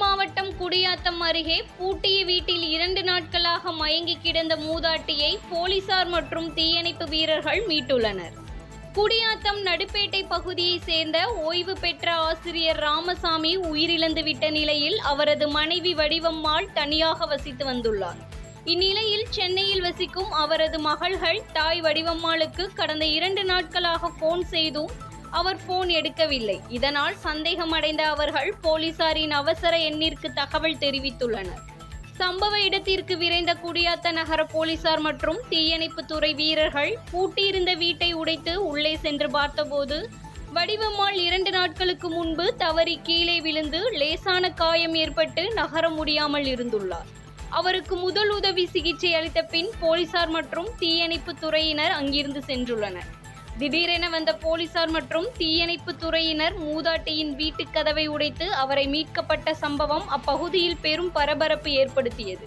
மாவட்டம் குடியாத்தம் அருகே பூட்டிய வீட்டில் இரண்டு நாட்களாக மயங்கி கிடந்த மூதாட்டியை போலீசார் மற்றும் தீயணைப்பு வீரர்கள் மீட்டுள்ளனர். குடியாத்தம் நடுப்பேட்டை பகுதியைச் சேர்ந்த ஓய்வு பெற்ற ஆசிரியர் ராமசாமி உயிரிழந்துவிட்ட நிலையில் அவரது மனைவி வடிவம்மாள் தனியாக வசித்து வந்துள்ளார். இந்நிலையில் சென்னையில் வசிக்கும் அவரது மகள்கள் தாய் வடிவம்மாளுக்கு கடந்த இரண்டு நாட்களாக போன் செய்தும் அவர் போன் எடுக்கவில்லை. இதனால் சந்தேகமடைந்த அவர்கள் போலீசாரின் அவசர எண்ணிற்கு தகவல் தெரிவித்துள்ளனர். சம்பவ இடத்திற்கு விரைந்த குடியாத்த நகர போலீசார் மற்றும் தீயணைப்பு துறை வீரர்கள் பூட்டியிருந்த வீட்டை உடைத்து உள்ளே சென்று பார்த்தபோது வடிவம்மாள் இரண்டு நாட்களுக்கு முன்பு தவறி கீழே விழுந்து லேசான காயம் ஏற்பட்டு நகர முடியாமல் இருந்துள்ளார். அவருக்கு முதல் உதவி சிகிச்சை அளித்த பின் போலீசார் மற்றும் தீயணைப்பு துறையினர் அங்கிருந்து சென்றுள்ளனர். திடீரென வந்த போலீசார் மற்றும் தீயணைப்பு துறையினர் மூதாட்டியின் வீட்டுக் கதவை உடைத்து அவரை மீட்கப்பட்ட சம்பவம் அப்பகுதியில் பெரும் பரபரப்பு ஏற்படுத்தியது.